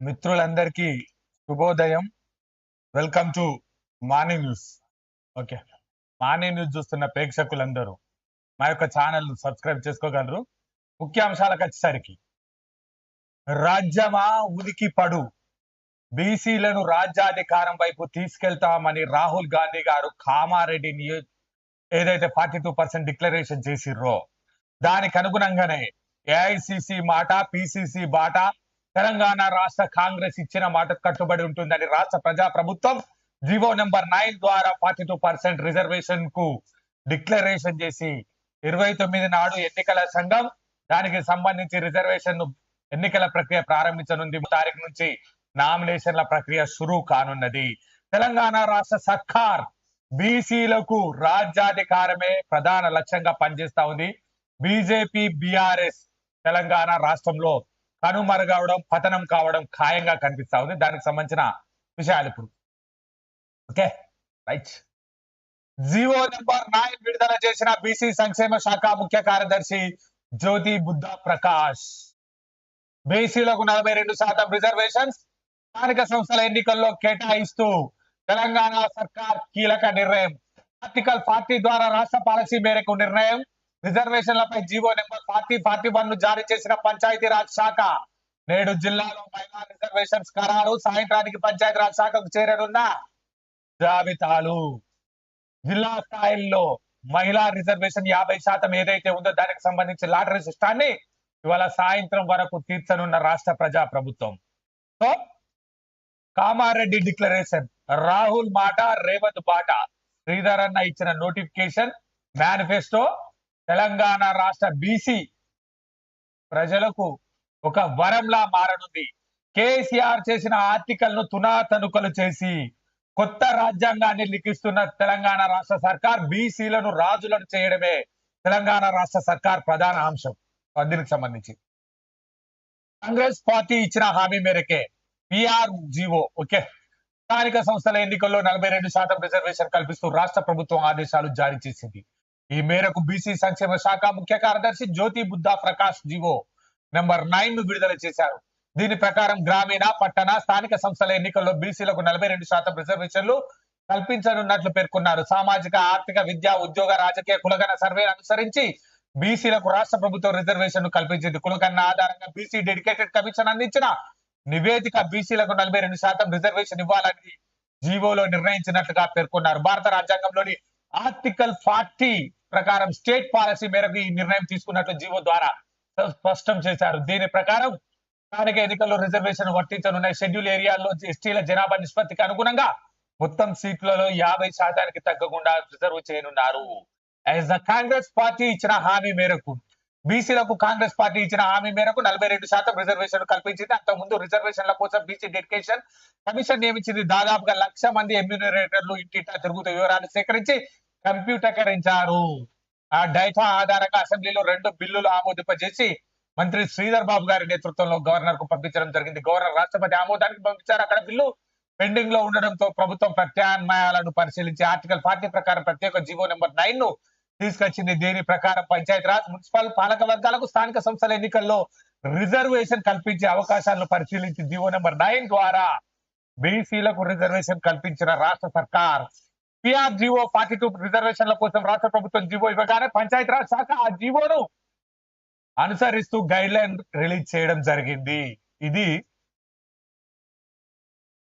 మిత్రులందరికీ శుభోదయం. Welcome to morning news. Okay. Morning news చూస్తున్న ప్రేక్షకులందరూ మా యొక్క ఛానల్ సబ్స్క్రైబ్ చేసుకోగలరు. ముఖ్యాంశాలకు వచ్చేసరికి రాజ్యమా ఉనికి పడు. బీసీలను రాజ్యాధికారం వైపు తీసుకెళ్తామని రాహుల్ గాంధీ గారు కామారెడ్డి నియో ఏదైతే ఫార్టీ టూ పర్సెంట్ డిక్లరేషన్ చేసిర్రో దానికి అనుగుణంగానే ఏఐసిసి మాట పిసిసి బాట తెలంగాణ రాష్ట్ర కాంగ్రెస్ ఇచ్చిన మాట కట్టుబడి ఉంటుందని రాష్ట్ర ప్రజా ప్రభుత్వం జీవో నెంబర్ నైన్ ద్వారా ఫార్టీ టూ పర్సెంట్ రిజర్వేషన్కు డిక్లరేషన్ చేసి ఇరవై తొమ్మిది నాడు ఎన్నికల సంఘం దానికి సంబంధించి రిజర్వేషన్ ఎన్నికల ప్రక్రియ ప్రారంభించనుంది. తారీఖు నుంచి నామినేషన్ల ప్రక్రియ షురు కానున్నది. తెలంగాణ రాష్ట్ర సర్కార్ బీసీలకు రాజ్యాధికారమే ప్రధాన లక్ష్యంగా పనిచేస్తా ఉంది. బీజేపీ బీఆర్ఎస్ తెలంగాణ రాష్ట్రంలో కనుమరుగవడం పతనం కావడం ఖాయంగా కనిపిస్తా ఉంది. దానికి సంబంధించిన విషయాలు ఇప్పుడు. Okay? Right. GO number nine విడుదల చేసిన బీసీ సంక్షేమ శాఖ ముఖ్య కార్యదర్శి జ్యోతి బుద్ధ ప్రకాష్. బీసీలకు నలభై రెండు శాతం రిజర్వేషన్స్ స్థానిక సంస్థల ఎన్నికల్లో కేటాయిస్తూ తెలంగాణ సర్కార్ కీలక నిర్ణయం. ఆర్టికల్ ఫార్టీ ద్వారా రాష్ట్ర పాలసీ మేరకు నిర్ణయం. రిజర్వేషన్లపై జీవో నెంబర్ ఫార్టీ ఫార్టీ వన్ను జారీ చేసిన పంచాయతీరాజ్ శాఖ. నేడు జిల్లాలో మహిళా రిజర్వేషన్స్ ఖరారు సాయంత్రానికి పంచాయతీరాజ్ శాఖకు చేరనున్న జాబితాలు. జిల్లా స్థాయిలో మహిళా రిజర్వేషన్ యాభై శాతం ఏదైతే ఉందో దానికి సంబంధించి లాటరీ సిస్టాన్ని ఇవాళ సాయంత్రం వరకు తీర్చనున్న రాష్ట్ర ప్రజా ప్రభుత్వం. సో కామారెడ్డి డిక్లరేషన్ రాహుల్ మాట రేవంత్ బాట. శ్రీధర్ అన్న ఇచ్చిన నోటిఫికేషన్ మేనిఫెస్టో తెలంగాణ రాష్ట్ర బీసీ ప్రజలకు ఒక వరంలా మారనుంది. కేసీఆర్ చేసిన ఆర్టికల్ను తునాతనుకలు చేసి కొత్త రాజ్యాంగాన్ని లిఖిస్తున్న తెలంగాణ రాష్ట్ర సర్కార్ బీసీలను రాజులను చేయడమే తెలంగాణ రాష్ట్ర సర్కార్ ప్రధాన అంశం. దీనికి సంబంధించి. కాంగ్రెస్ పార్టీ ఇచ్చిన హామీ మేరకే పిఆర్ జీవో ఓకే. స్థానిక సంస్థల ఎన్నికల్లో నలభై రెండు శాతం రిజర్వేషన్ కల్పిస్తూ రాష్ట్ర ప్రభుత్వం ఆదేశాలు జారీ చేసింది. ఈ మేరకు బీసీ సంక్షేమ శాఖ ముఖ్య కార్యదర్శి జ్యోతి బుద్ధా ప్రకాష్ జీవో నెంబర్ నైన్ను విడుదల చేశారు. దీని ప్రకారం గ్రామీణ పట్టణ స్థానిక సంస్థల ఎన్నికల్లో బీసీలకు నలభై రెండు శాతం రిజర్వేషన్లు కల్పించనున్నట్లు పేర్కొన్నారు. సామాజిక ఆర్థిక విద్యా ఉద్యోగ రాజకీయ కులగన సర్వే అనుసరించి బీసీలకు రాష్ట్ర ప్రభుత్వం రిజర్వేషన్ను కల్పించింది కులగన్న ఆధారంగా బీసీ డెడికేటెడ్ కమిషన్ అందించిన నివేదిక బీసీలకు నలభై రెండు శాతం రిజర్వేషన్ ఇవ్వాలని జీవోలో నిర్ణయించినట్లుగా పేర్కొన్నారు. భారత రాజ్యాంగంలోని ఆర్టికల్ ఫార్టీ ప్రకారం స్టేట్ పాలసీ మేరకు ఈ నిర్ణయం తీసుకున్నట్లు జీవో ద్వారా స్పష్టం చేశారు. దీని ప్రకారం స్థానిక ఎన్నికల్లో రిజర్వేషన్ వర్తించనున్న షెడ్యూల్ ఏరియాల్లో ఎస్టీల జనాభా నిష్పత్తికి అనుగుణంగా మొత్తం సీట్లలో యాభై శాతానికి తగ్గకుండా రిజర్వ్ చేయనున్నారు. యాజ్ ద కాంగ్రెస్ పార్టీ ఇచ్చిన హామీ మేరకు బీసీలకు కాంగ్రెస్ పార్టీ ఇచ్చిన హామీ మేరకు నలభై రెండు శాతం రిజర్వేషన్ కల్పించింది. అంతకుముందు రిజర్వేషన్ల కోసం బీసీ డెడికేషన్ కమిషన్ నియమించింది. దాదాపుగా లక్ష మంది ఎమ్యూనరేటర్లు ఇంటింటా తిరుగుతూ వివరాలు సేకరించి కంప్యూటరీకరించారు ఆ డైఫా ఆధారంగా అసెంబ్లీలో రెండు బిల్లులు ఆమోదింపజేసి మంత్రి శ్రీధర్ బాబు గారి నేతృత్వంలో గవర్నర్కు పంపించడం జరిగింది. గవర్నర్ రాష్ట్రపతి ఆమోదానికి పంపించారు. అక్కడ బిల్లు పెండింగ్లో ఉండడంతో ప్రభుత్వం ప్రత్యామ్నాయాలను పరిశీలించి ఆర్టికల్ ఫార్టీ ప్రకారం ప్రత్యేక జీవో నెంబర్ నైన్ను తీసుకొచ్చింది. దీని ప్రకారం పంచాయతీరాజ్ మున్సిపల్ పాలక వర్గాలకు స్థానిక సంస్థల ఎన్నికల్లో రిజర్వేషన్ కల్పించే అవకాశాలను పరిశీలించి జీవో నెంబర్ నైన్ ద్వారా బీసీలకు రిజర్వేషన్ కల్పించిన రాష్ట్ర సర్కార్. పిఆర్ జీవో ఫార్టీ టూ రిజర్వేషన్ల కోసం రాష్ట్ర ప్రభుత్వం జీవో ఇవ్వగానే పంచాయతీరాజ్ శాఖ ఆ జీవోను అనుసరిస్తూ గైడ్ లైన్ రిలీజ్ చేయడం జరిగింది. ఇది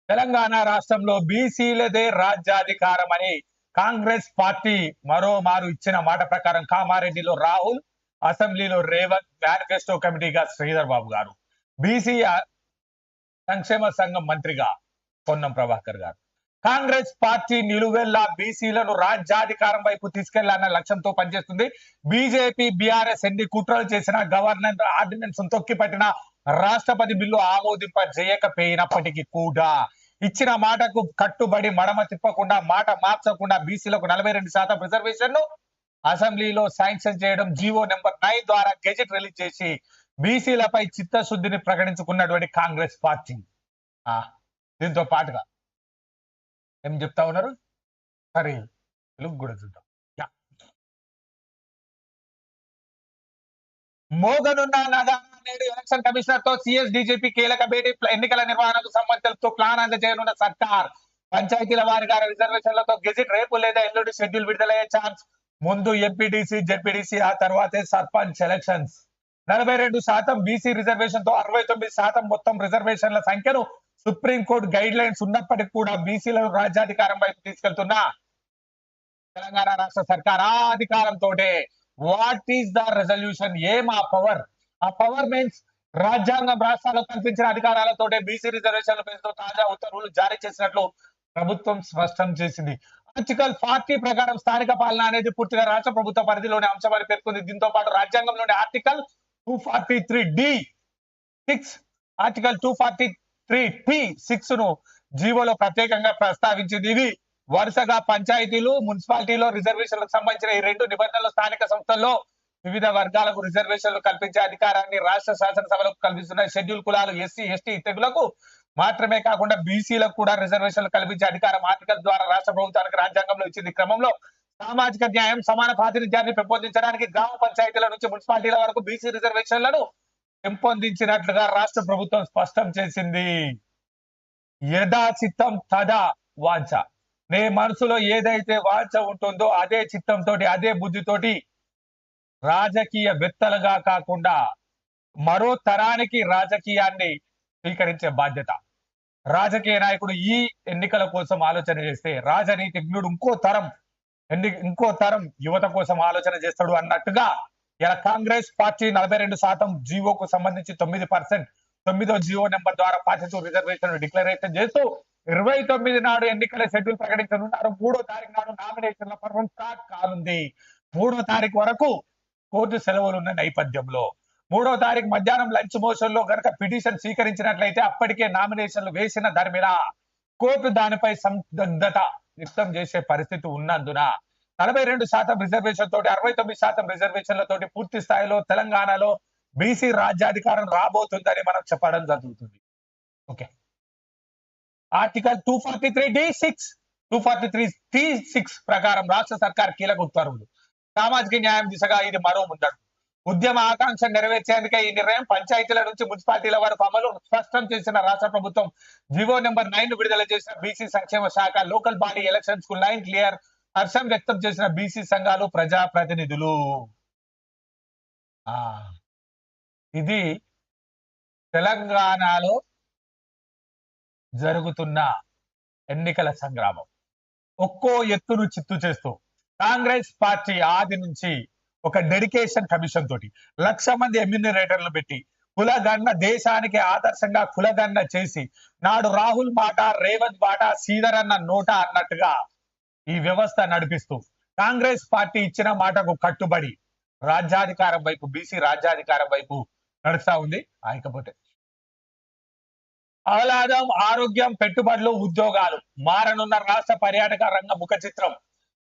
తెలంగాణ రాష్ట్రంలో బీసీలదే రాజ్యాధికారం అని కాంగ్రెస్ పార్టీ మరోమారు ఇచ్చిన మాట ప్రకారం కామారెడ్డిలో రాహుల్ అసెంబ్లీలో రేవంత్ మేనిఫెస్టో కమిటీగా శ్రీధర్ బాబు గారు. బీసీ సంక్షేమ సంఘం మంత్రిగా పొన్నం ప్రభాకర్ గారు. కాంగ్రెస్ పార్టీ నిలువెల్లా బీసీలను రాజ్యాధికారం వైపు తీసుకెళ్ళాలన్న లక్ష్యంతో పనిచేస్తుంది. బీజేపీ బీఆర్ఎస్ ఎన్ని కుట్రలు చేసిన గవర్నర్ ఆర్డినెన్స్ తొక్కిపట్టిన రాష్ట్రపతి బిల్లు ఆమోదింప చేయకపోయినప్పటికీ కూడా. ఇచ్చిన మాటకు కట్టుబడి మడమ తిప్పకుండా మాట మార్చకుండా బీసీలకు నలభై రెండు శాతం రిజర్వేషన్ను అసెంబ్లీలో శాంక్షన్ చేయడం జీవో నెంబర్ నైన్ ద్వారా గెజెట్ రిలీజ్ చేసి బీసీలపై చిత్తశుద్ధిని ప్రకటించుకున్నటువంటి కాంగ్రెస్ పార్టీ. దీంతో పాటుగా ఏం చెప్తా ఉన్నారు? సరే తెలుగు కూడా చూద్దాం. యా. మోగనున్న నగారా నేడు ఎలక్షన్ కమిషనర్తో సిఎస్ డీజీపీ కీలక భేటీ ఎన్నికల నిర్వహణకు సంబంధించి ప్లాన్ అందజేయనున్న సర్కార్. పంచాయతీల వారిగా రిజర్వేషన్లతో గెజిట్ రేపు లేదా ఎల్లుండి షెడ్యూల్ విడుదలయ్యే ఛాన్స్. ముందు ఎంపీడీసీ జెడ్పీడీసీ ఆ తర్వాతే సర్పంచ్ ఎలక్షన్స్. నలభై రెండు శాతం బీసీ రిజర్వేషన్తో అరవై తొమ్మిది శాతం మొత్తం రిజర్వేషన్ల సంఖ్యను సుప్రీంకోర్టు గైడ్ లైన్స్ ఉన్నప్పటికీ కూడా బీసీలను రాజ్యాధికారం వైపు తీసుకెళ్తున్న తెలంగాణ రాష్ట్ర సర్కార్ ఆ అధికారంతో వాట్ ఈస్ ద రెజల్యూషన్ ఏం ఆ పవర్ ఆ పవర్ మీన్స్ రాజ్యాంగం రాష్ట్రాలకు కల్పించిన అధికారాలతో బీసీ రిజర్వేషన్ల పేరుతో తాజా ఉత్తర్వులు జారీ చేసినట్లు ప్రభుత్వం స్పష్టం చేసింది. ఆర్టికల్ ఫార్టీ ప్రకారం స్థానిక పాలన అనేది పూర్తిగా రాష్ట్ర ప్రభుత్వ పరిధిలోని అంశమని పేర్కొంది. దీంతో పాటు రాజ్యాంగంలోని article two forty three D six article two forty three T సిక్స్ను జీవోలో ప్రత్యేకంగా ప్రస్తావించింది. ఇది వరుసగా పంచాయతీలు మున్సిపాలిటీలో రిజర్వేషన్లకు సంబంధించిన ఈ రెండు నిబంధనలు స్థానిక సంస్థల్లో వివిధ వర్గాలకు రిజర్వేషన్లు కల్పించే అధికారాన్ని రాష్ట్ర శాసనసభలకు కల్పిస్తున్న షెడ్యూల్ కులాలు ఎస్సీ ఎస్టీ ఇతరులకు మాత్రమే కాకుండా బీసీలకు కూడా రిజర్వేషన్లు కల్పించే అధికారం ఆర్టికల్ ద్వారా రాష్ట్ర ప్రభుత్వానికి రాజ్యాంగంలో ఇచ్చింది. క్రమంలో సామాజిక న్యాయం సమాన ప్రాతినిధ్యాన్ని పెంపొందించడానికి గ్రామ పంచాయతీల నుంచి మున్సిపాలిటీల వరకు బీసీ రిజర్వేషన్లను పెంపొందించినట్లుగా రాష్ట్ర ప్రభుత్వం స్పష్టం చేసింది. యథా చిత్తం తదా వాంఛ. నే మనసులో ఏదైతే వాంఛ ఉంటుందో అదే చిత్తంతో అదే బుద్ధితోటి రాజకీయ వెత్తలుగా కాకుండా మరో తరానికి రాజకీయాన్ని స్వీకరించే బాధ్యత. రాజకీయ నాయకుడు ఈ ఎన్నికల కోసం ఆలోచన చేస్తే రాజనీతిజ్ఞుడు ఇంకో తరం ఎన్ని ఇంకో తరం యువత కోసం ఆలోచన చేస్తాడు అన్నట్టుగా ఇలా కాంగ్రెస్ పార్టీ నలభై రెండు శాతం జీవోకు సంబంధించి తొమ్మిది పర్సెంట్ తొమ్మిదో జీవో నెంబర్ ద్వారా ఫార్టీ రిజర్వేషన్ డిక్లరేషన్ చేస్తూ ఇరవై తొమ్మిది నాడు ఎన్నికల షెడ్యూల్ ప్రకటించనున్నారు. మూడో తారీఖు నాడు నామినేషన్ల పర్వం స్టార్ట్ కానుంది. మూడో తారీఖు వరకు కోర్టు సెలవులు ఉన్న నేపథ్యంలో. మూడో తారీఖు మధ్యాహ్నం లంచ్ మోషన్లో గనక పిటిషన్ స్వీకరించినట్లయితే అప్పటికే నామినేషన్లు వేసిన ధర్మిన కోర్టు దానిపై సందిగ్ధత వ్యక్తం చేసే పరిస్థితి ఉన్నందున నలభై రెండు శాతం రిజర్వేషన్ తోటి అరవై తొమ్మిది శాతం రిజర్వేషన్లతోటి పూర్తి స్థాయిలో తెలంగాణలో బీసీ రాజ్యాధికారం రాబోతుందని మనం చెప్పడం జరుగుతుంది. Okay. Article two forty three D six two forty three T six ప్రకారం రాష్ట్ర సర్కార్ కీలక ఉత్తర్వులు. సామాజిక న్యాయం దిశగా ఇది మరో ముందడు ఉద్యమ ఆకాంక్ష నెరవేర్చేందుకే ఈ నిర్ణయం పంచాయతీల నుంచి మున్సిపాలిటీల వరకు అమలు స్పష్టం చేసిన రాష్ట్ర ప్రభుత్వం జివో నెంబర్ నైన్ విడుదల చేసిన బీసీ సంక్షేమ శాఖ లోకల్ బాడీ ఎలక్షన్స్కు లైన్ క్లియర్ హర్షం వ్యక్తం చేసిన బీసీ సంఘాలు ప్రజా ప్రతినిధులు ఇది తెలంగాణలో జరుగుతున్న ఎన్నికల సంగ్రామం. ఒక్కో ఎత్తును చిత్తు చేస్తూ కాంగ్రెస్ పార్టీ ఆది నుంచి ఒక డెడికేషన్ కమిషన్ తోటి లక్ష మంది ఎమ్యూనరేటర్లు పెట్టి కులగన్న దేశానికి ఆదర్శంగా కులగన్న చేసి నాడు రాహుల్ మాట రేవంత్ మాట శ్రీధర్ అన్న నోట అన్నట్టుగా ఈ వ్యవస్థ నడిపిస్తూ కాంగ్రెస్ పార్టీ ఇచ్చిన మాటకు కట్టుబడి రాజ్యాధికారం వైపు బీసీ రాజ్యాధికారం వైపు నడుస్తా ఉంది ఆయకపోతే ఆహ్లాదం ఆరోగ్యం పెట్టుబడులు ఉద్యోగాలు మారనున్న రాష్ట్ర పర్యాటక రంగ ముఖ చిత్రం.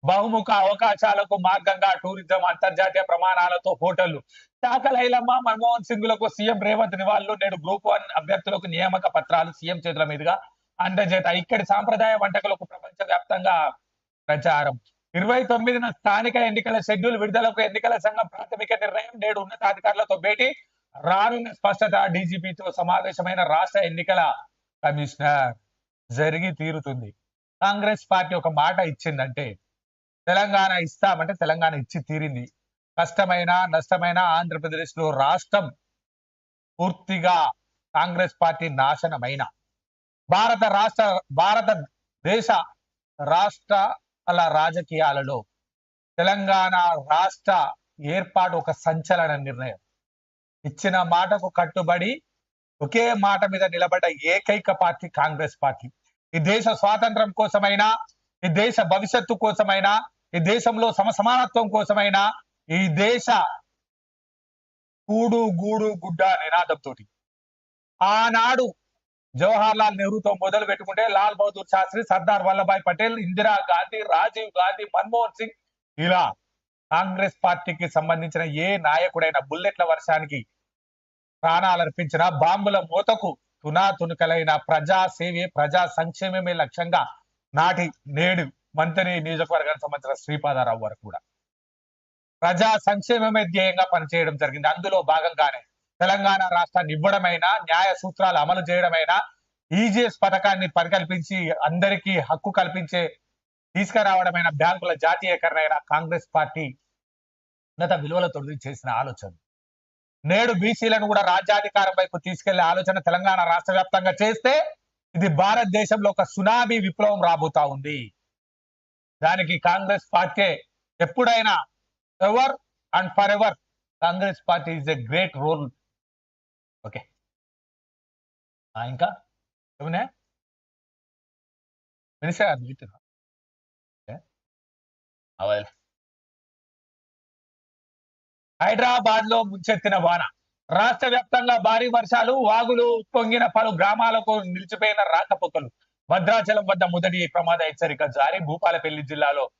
బహుముఖ అవకాశాలకు మార్గంగా టూరిజం అంతర్జాతీయ ప్రమాణాలతో హోటళ్ళు శాఖలైలమ్మ మన్మోహన్ సింగ్లకు సీఎం రేవంత్ నివాళులు. నేడు గ్రూప్ వన్ అభ్యర్థులకు నియామక పత్రాలు సీఎం చేతుల మీదుగా అందజేత. ఇక్కడి సాంప్రదాయ వంటకాలకు ప్రపంచ వ్యాప్తంగా ప్రచారం. ఇరవై తొమ్మిదిన స్థానిక ఎన్నికల షెడ్యూల్ విడుదలకు ఎన్నికల సంఘం ప్రాథమిక నిర్ణయం నేడు ఉన్నతాధికారులతో భేటీ. రానున్న స్పష్టత డీజీపీతో సమావేశమైన రాష్ట్ర ఎన్నికల కమిషనర్ జరిగి తీరుతుంది. కాంగ్రెస్ పార్టీ ఒక మాట ఇచ్చిందంటే తెలంగాణ ఇస్తామంటే తెలంగాణ ఇచ్చి తీరింది. కష్టమైన నష్టమైన ఆంధ్రప్రదేశ్లో రాష్ట్రం పూర్తిగా కాంగ్రెస్ పార్టీ నాశనమైన. భారత రాష్ట్ర భారత దేశ రాష్ట్ర రాష్ట్రాల రాజకీయాలలో తెలంగాణ రాష్ట్ర ఏర్పాటు ఒక సంచలన నిర్ణయం. ఇచ్చిన మాటకు కట్టుబడి ఒకే మాట మీద నిలబడ్డ ఏకైక పార్టీ కాంగ్రెస్ పార్టీ. ఈ దేశ స్వాతంత్రం కోసమైనా ఈ దేశ భవిష్యత్తు కోసమైనా ఈ దేశంలో సమసమానత్వం కోసమైనా ఈ దేశ కూడు గూడు గుడ్డ నినాదంతో ఆనాడు జవహర్ లాల్ నెహ్రూతో మొదలు పెట్టుకుంటే లాల్ బహదూర్ శాస్త్రి సర్దార్ వల్లభాయ్ పటేల్ ఇందిరా గాంధీ రాజీవ్ గాంధీ మన్మోహన్ సింగ్ ఇలా కాంగ్రెస్ పార్టీకి సంబంధించిన ఏ నాయకుడైన బుల్లెట్ల వర్షానికి ప్రాణాలు అర్పించిన బాంబుల మూతకు తునా తునుకలైన ప్రజా సేవే ప్రజా సంక్షేమమే లక్ష్యంగా నాటి నేడు మంత్రి నియోజకవర్గానికి సంబంధించిన శ్రీపాదారావు వారు కూడా. ప్రజా సంక్షేమమే ధ్యేయంగా పనిచేయడం జరిగింది. అందులో భాగంగానే తెలంగాణ రాష్ట్రాన్ని ఇవ్వడమైనా న్యాయ సూత్రాలు అమలు చేయడమైనా ఈజీఎస్ పథకాన్ని పరికల్పించి అందరికీ హక్కు కల్పించే తీసుకురావడమైన బ్యాంకుల జాతీయకరణ అయిన కాంగ్రెస్ పార్టీ ఉన్నత విలువలతో చేసిన ఆలోచన. నేడు బీసీలను కూడా రాజ్యాధికారం వైపు తీసుకెళ్ళే ఆలోచన తెలంగాణ రాష్ట్ర వ్యాప్తంగా చేస్తే ఇది భారతదేశంలో ఒక సునామీ విప్లవం రాబోతా ఉంది. దానికి కాంగ్రెస్ పార్టీ ఎప్పుడైనా ever and for ever Congress party is a great role okay. ఇంకా? ఏమన్నా మినిస్టర్ గారు మీటింగ్ హైదరాబాద్లో ముంచెత్తిన వాన. రాష్ట్ర వ్యాప్తంగా భారీ వర్షాలు వాగులు పొంగిన పలు గ్రామాలకు నిలిచిపోయిన రాకపోకలు. భద్రాచలం వద్ద మొదటి ప్రమాద హెచ్చరిక జారీ. భూపాలపల్లి జిల్లాలో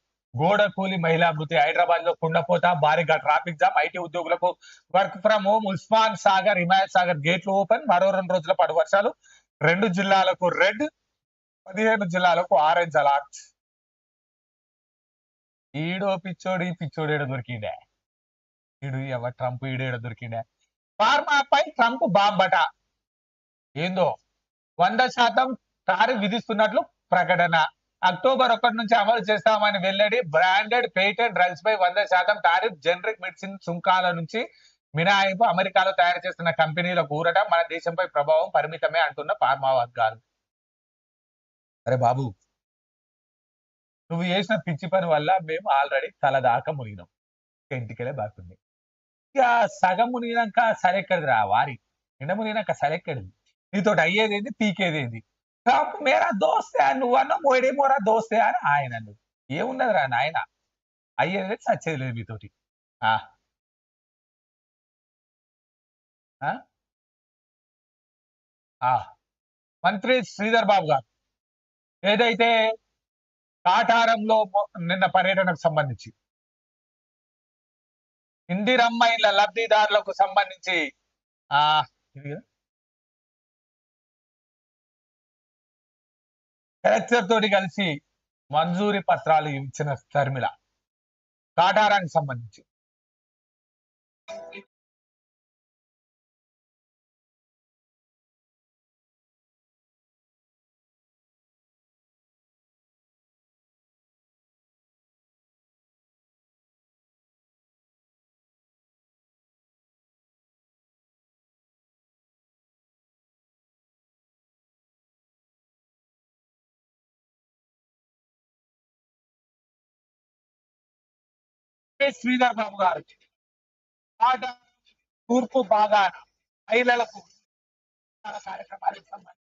గోడ కూలి మహిళా మృతి. హైదరాబాద్లో కుండపోత భారీగా ట్రాఫిక్ జామ్. ఐటీ ఉద్యోగులకు work from home Osman Sagar Himayat Sagar గేట్లు ఓపెన్. మరో రెండు రోజుల పాటు వర్షాలు. రెండు జిల్లాలకు రెడ్ పదిహేను జిల్లాలకు ఆరెంజ్ అలర్ట్. ఈడో పిచ్చోడి పిచ్చోడి పిచ్చోడు దొరికిండే. ఈడు ఎవ ట్రంప్ ఈడేడో దొరికిండే. ఫార్మాపై ట్రంప్ బాంబట. ఏందో? వంద శాతం టారిఫ్ విధిస్తున్నట్లు ప్రకటన. అక్టోబర్ ఒకటి నుంచి అమలు చేస్తామని వెల్లడి బ్రాండెడ్ పేటెంట్ డ్రగ్స్ పై వంద శాతం టారిఫ్ జనరిక్ మెడిసిన్ సుంకాల నుంచి మినహాయింపు అమెరికాలో తయారు చేస్తున్న కంపెనీల ఊరట మన దేశంపై ప్రభావం పరిమితమే అంటున్న ఫార్మా వర్గాలు అరే బాబు నువ్వు చేసిన పిచ్చి పని వల్ల మేము ఆల్రెడీ తల దాకా మునిగినాం. ఇంటికెళ్ళే బాగుంది ఇక సగం మునిగినాక సరెక్కడిది రా వారి? నిన్న మునిగినాక సరెక్కడిది నీతో అయ్యేది ఏంది పీకేది ఏంది ట్రంప్ మేరా దోస్తే నువ్వన్న మోడీ మోరా దోస్తే అని ఆయన అన్నాడు ఏమున్నది రా నాయన అయ్యేది లేదు సచ్చేది లేదు మీతోటి మంత్రి శ్రీధర్ బాబు గారు. ఏదైతే కాటారంలో నిన్న పర్యటనకు సంబంధించి. ఇందిరమ్మ ఇళ్ళ లబ్ధిదారులకు సంబంధించి. ఆ ఇది కదా? కలెక్టర్ తోటి కలిసి మంజూరి పత్రాలు ఇచ్చిన శర్మిల కాటారానికి సంబంధించి. శ్రీధర్ బాబు గారు పాట తూర్పు భాగాన మహిళలకు కార్యక్రమాలకు సంబంధించి.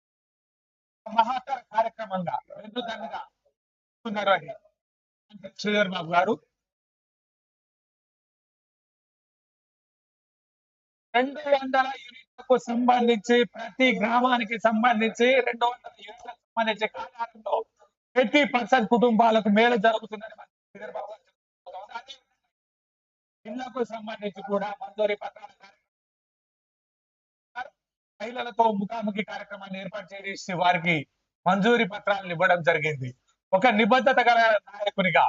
మహత్తర కార్యక్రమంగా రెండు దండగా నిర్వహించారు శ్రీధర్ బాబు గారు. రెండు వందల యూనిట్లకు సంబంధించి ప్రతి గ్రామానికి సంబంధించి రెండు వందల యూనిట్లకు సంబంధించి కాలారంలో ఎయిటీ పర్సెంట్ కుటుంబాలకు మేలు జరుగుతుందని మన శ్రీధర్ సంబంధించి కూడా మంజూరీ పత్రాల మహిళలతో ముఖాముఖి కార్యక్రమాన్ని ఏర్పాటు చేసి వారికి మంజూరీ పత్రాలను ఇవ్వడం జరిగింది. ఒక నిబద్ధత గల నాయకునిగా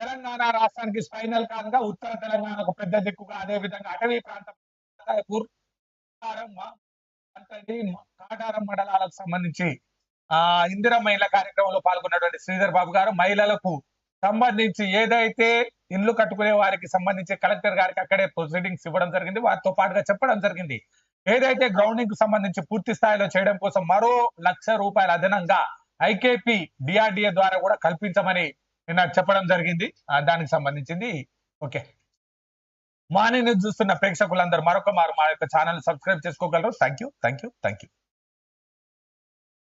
తెలంగాణ రాష్ట్రానికి స్పైనల్ కాదుగా ఉత్తర తెలంగాణకు పెద్ద దిక్కుగా అదే విధంగా అటవీ ప్రాంతం కాటారం, మండలాలకు సంబంధించి ఆ ఇందిరా మహిళ కార్యక్రమంలో పాల్గొన్నటువంటి శ్రీధర్ బాబు గారు మహిళలకు సంబంధించి ఏదైతే ఇల్లు కట్టుకునే వారికి సంబంధించి కలెక్టర్ గారికి అక్కడే ప్రొసీడింగ్స్ ఇవ్వడం జరిగింది. వారితో పాటుగా చెప్పడం జరిగింది. ఏదైతే గ్రౌండింగ్కు సంబంధించి పూర్తి స్థాయిలో చేయడం కోసం మరో లక్ష రూపాయల అదనంగా ఐకేపీ డిఆర్డిఏ ద్వారా కూడా కల్పించమని నిన్న చెప్పడం జరిగింది. దానికి సంబంధించింది. ఓకే. మార్నింగ్ న్యూస్ చూస్తున్న ప్రేక్షకులందరూ మరొక మారు మా యొక్క ఛానల్ సబ్స్క్రైబ్ చేసుకోగలరు. Thank you thank you thank you